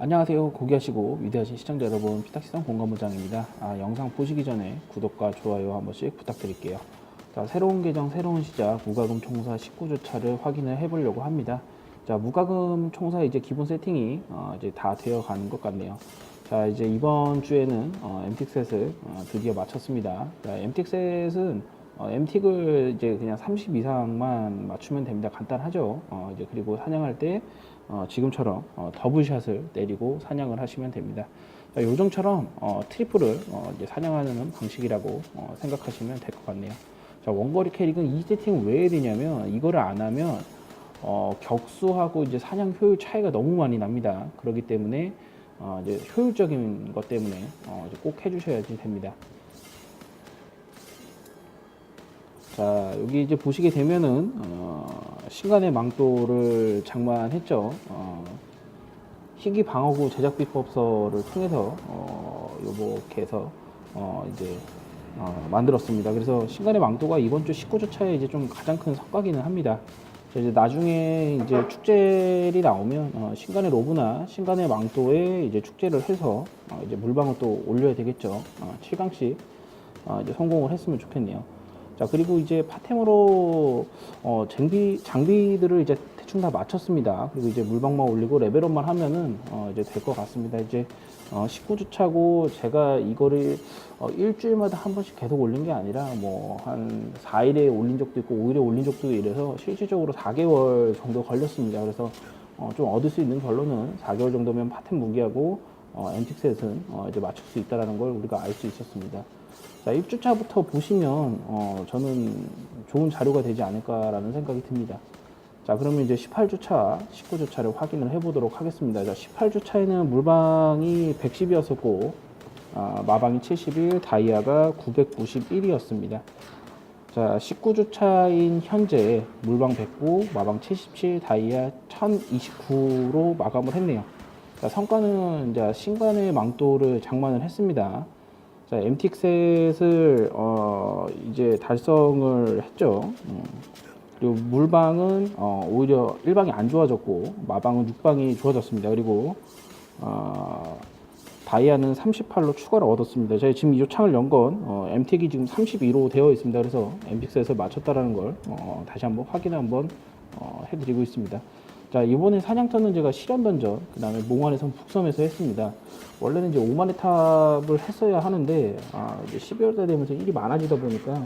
안녕하세요. 고귀하시고 위대하신 시청자 여러분, 피탁시장 공감부장입니다. 아, 영상 보시기 전에 구독과 좋아요 한 번씩 부탁드릴게요. 자, 새로운 계정, 새로운 시작, 무과금 총사 19주차를 확인을 해보려고 합니다. 자, 무과금 총사 이제 기본 세팅이 어, 이제 다 되어 가는 것 같네요. 자, 이제 이번 주에는 어, MT셋을 어, 드디어 마쳤습니다. 자, MT셋은 어, MT를 이제 그냥 30 이상만 맞추면 됩니다. 간단하죠. 어, 이제 그리고 사냥할 때 어, 지금처럼 어, 더블샷을 내리고 사냥을 하시면 됩니다. 자, 요정처럼 어, 트리플을 어, 이제 사냥하는 방식이라고 어, 생각하시면 될 것 같네요. 자, 원거리 캐릭은 이 세팅을 왜 되냐면 이거를 안 하면 어, 격수하고 이제 사냥 효율 차이가 너무 많이 납니다. 그렇기 때문에 어, 이제 효율적인 것 때문에 어, 이제 꼭 해주셔야지 됩니다. 자 여기 이제 보시게 되면은 어, 신간의 망토를 장만했죠. 어, 희귀 방어구 제작 비법서를 통해서 어, 요렇게 해서 어, 이제 어, 만들었습니다. 그래서 신간의 망토가 이번 주 19주차에 이제 좀 가장 큰 성과기는 합니다. 자, 이제 나중에 이제 축제리 나오면 어, 신간의 로브나 신간의 망토에 이제 축제를 해서 어, 이제 물방울 또 올려야 되겠죠. 어, 7강씩 어, 이제 성공을 했으면 좋겠네요. 자 그리고 이제 파템으로 어, 장비 장비들을 이제 대충 다 맞췄습니다. 그리고 이제 물방만 올리고 레벨업만 하면은 어, 이제 될 것 같습니다. 이제 어, 19주차고 제가 이거를 어, 일주일마다 한 번씩 계속 올린 게 아니라 뭐 한 4일에 올린 적도 있고 5일에 올린 적도 이래서 실질적으로 4개월 정도 걸렸습니다. 그래서 어, 좀 얻을 수 있는 결론은 4개월 정도면 파템 무기하고 어, 앤틱셋은 어, 이제 맞출 수 있다라는 걸 우리가 알 수 있었습니다. 자, 1주차부터 보시면 어, 저는 좋은 자료가 되지 않을까라는 생각이 듭니다. 자, 그러면 이제 18주차, 19주차를 확인을 해보도록 하겠습니다. 자, 18주차에는 물방이 110이었었고, 아, 마방이 71, 다이아가 991이었습니다. 자, 19주차인 현재 물방 109, 마방 77, 다이아 1029로 마감을 했네요. 자, 성과는 이제 신간의 망토를 장만을 했습니다. 자, MT셋을 어, 이제 달성을 했죠. 음. 그리고 물방은 어, 오히려 1방이 안 좋아졌고 마방은 6방이 좋아졌습니다. 그리고 어, 다이아는 38로 추가를 얻었습니다. 제가 지금 이 창을 연건 어, MT이 지금 32로 되어 있습니다. 그래서 MT셋을 맞췄다라는 걸 어, 다시 한번 확인 한번 어, 해드리고 있습니다. 자 이번에 사냥터는 제가 실현 던전 그 다음에 몽환에선 북섬에서 했습니다. 원래는 이제 5만의 탑을 했어야 하는데 아 이제 12월달 되면서 일이 많아지다 보니까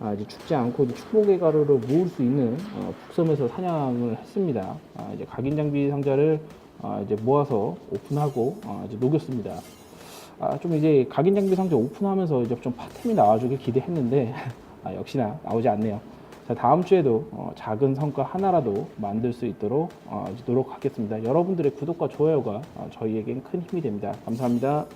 아 이제 죽지 않고 이제 축복의 가루를 모을 수 있는 어, 북섬에서 사냥을 했습니다. 아 이제 각인 장비 상자를 아 이제 모아서 오픈하고 아 이제 녹였습니다. 아 좀 이제 각인 장비 상자 오픈하면서 이제 좀 파템이 나와주길 기대했는데 아 역시나 나오지 않네요. 자, 다음 주에도 어, 작은 성과 하나라도 만들 수 있도록 어, 노력하겠습니다. 여러분들의 구독과 좋아요가 어, 저희에겐 큰 힘이 됩니다. 감사합니다.